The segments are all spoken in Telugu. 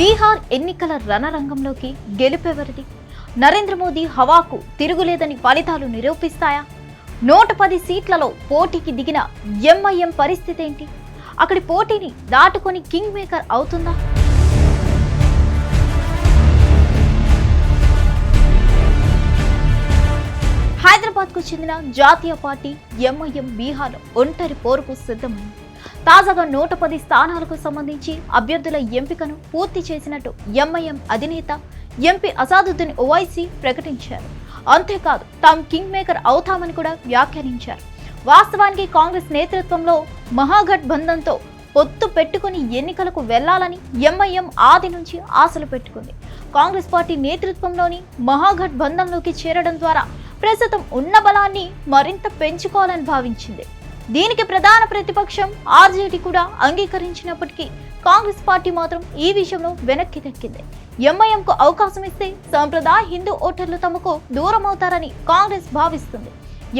బీహార్ ఎన్నికల రణరంగంలోకి గెలుపెవరిది? నరేంద్ర మోదీ హవాకు తిరుగులేదని ఫలితాలు నిరూపిస్తాయా? నూట పది సీట్లలో పోటీకి దిగిన ఎంఐఎం పరిస్థితి ఏంటి? అక్కడి పోటీని దాటుకొని కింగ్ మేకర్ అవుతుందా? హైదరాబాద్కు చెందిన జాతీయ పార్టీ ఎంఐఎం బీహార్ ఒంటరి పోరుకు సిద్ధమైంది. తాజాగా నూట పది స్థానాలకు సంబంధించి అభ్యర్థుల ఎంపికను పూర్తి చేసినట్టు ఎంఐఎం అధినేత ఎంపీ అసాదుద్దీన్ ఓవైసీ ప్రకటించారు. అంతేకాదు తాము కింగ్ మేకర్ అవుతామని కూడా వ్యాఖ్యానించారు. వాస్తవానికి కాంగ్రెస్ నేతృత్వంలో మహాగఠబంధన్తో పొత్తు పెట్టుకుని ఎన్నికలకు వెళ్ళాలని ఎంఐఎం ఆది నుంచి ఆశలు పెట్టుకుంది. కాంగ్రెస్ పార్టీ నేతృత్వంలోని మహాగఠబంధంలోకి చేరడం ద్వారా ప్రస్తుతం ఉన్న బలాన్ని మరింత పెంచుకోవాలని భావించింది. దీనికి ప్రధాన ప్రతిపక్షం ఆర్జేడీ కూడా అంగీకరించినప్పటికీ కాంగ్రెస్ పార్టీ మాత్రం ఈ విషయంలో వెనక్కి దక్కింది. ఎంఐఎంకు అవకాశం ఇస్తే సాంప్రదాయ హిందూ ఓటర్లు తమకు దూరం అవుతారని కాంగ్రెస్ భావిస్తుంది.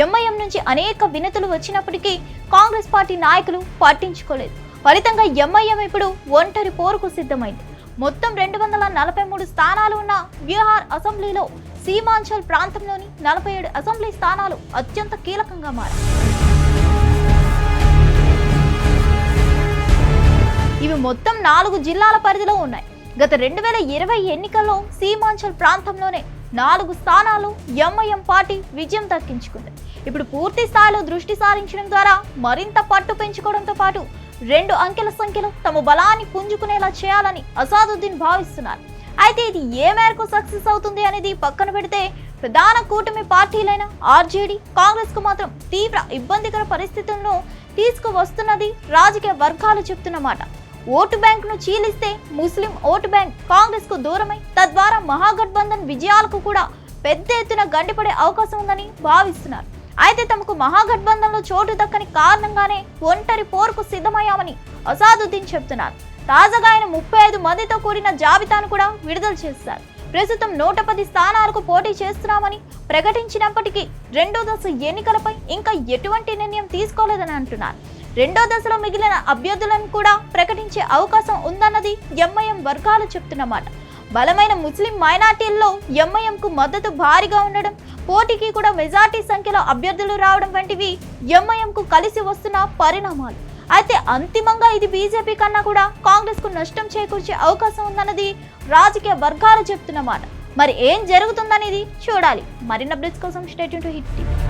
ఎంఐఎం నుంచి అనేక వినతులు వచ్చినప్పటికీ కాంగ్రెస్ పార్టీ నాయకులు పట్టించుకోలేదు. ఫలితంగా ఎంఐఎం ఇప్పుడు ఒంటరి పోరుకు సిద్ధమైంది. మొత్తం రెండు వందల నలభై మూడు స్థానాలు ఉన్న బీహార్ అసెంబ్లీలో సీమాంచల్ ప్రాంతంలోని నలభై ఏడు అసెంబ్లీ స్థానాలు అత్యంత కీలకంగా మారాయి. ఇవి మొత్తం నాలుగు జిల్లాల పరిధిలో ఉన్నాయి. గత రెండు వేల ఇరవై ఎన్నికల్లో సీమాంచల్ ప్రాంతంలోనే నాలుగు స్థానాలు ఎంఐఎం పార్టీ విజయం దక్కించుకుంది. ఇప్పుడు పూర్తి స్థాయిలో దృష్టి సారించడం ద్వారా మరింత పట్టు పెంచుకోవడంతో పాటు రెండు అంకెల సంఖ్యలో తమ బలాన్ని పుంజుకునేలా చేయాలని అసాదుద్దీన్ భావిస్తున్నారు. అయితే ఇది ఏ మేరకు సక్సెస్ అవుతుంది అనేది పక్కన పెడితే ప్రధాన కూటమి పార్టీలైన ఆర్జేడీ కాంగ్రెస్కు మాత్రం తీవ్ర ఇబ్బందికర పరిస్థితులను తీసుకువస్తున్నది రాజకీయ వర్గాలు చెప్తున్నమాట ఓటు బ్యాంక్ను చీలిస్తే ముస్లిం ఓటు బ్యాంక్ కాంగ్రెస్కు దూరమై తద్వారా మహాగఠబంధన్ విజయాలకు కూడా పెద్ద ఎత్తున గండిపడే అవకాశం ఉందని భావిస్తున్నారు. అయితే తమకు మహాగఠబంధన్లో చోటు దక్కని కారణంగానే ఒంటరి పోరుకు సిద్ధమయ్యామని అసాదుద్దీన్ చెప్తున్నారు. తాజాగా ఆయన ముప్పై ఐదు మందితో కూడిన జాబితాను కూడా విడుదల చేశారు. ప్రస్తుతం నూట పది స్థానాలకు పోటీ చేస్తున్నామని ప్రకటించినప్పటికీ రెండో దశ ఎన్నికలపై ఇంకా ఎటువంటి నిర్ణయం తీసుకోలేదని అంటున్నారు. రెండో దశలో మిగిలిన అభ్యర్థులను కూడా ప్రకటించే అవకాశం ఉందన్నది ఎంఐఎం వర్గాలు చెప్తున్నమాట. బలమైన ముస్లిం మైనార్టీల్లో ఎంఐఎంకు మద్దతు భారీగా ఉండడం పోటీకి కూడా మెజార్టీ సంఖ్యలో అభ్యర్థులు రావడం వంటివి ఎంఐఎంకు కలిసి వస్తున్న పరిణామాలు. అయితే అంతిమంగా ఇది బీజేపీ కన్నా కూడా కాంగ్రెస్కు నష్టం చేకూర్చే అవకాశం ఉందన్నది రాజకీయ వర్గాలు చెప్తున్నమాట. మరి ఏం జరుగుతుందనేది చూడాలి. మరిన్న అప్డేట్స్ కోసం stay tuned to Hit TV.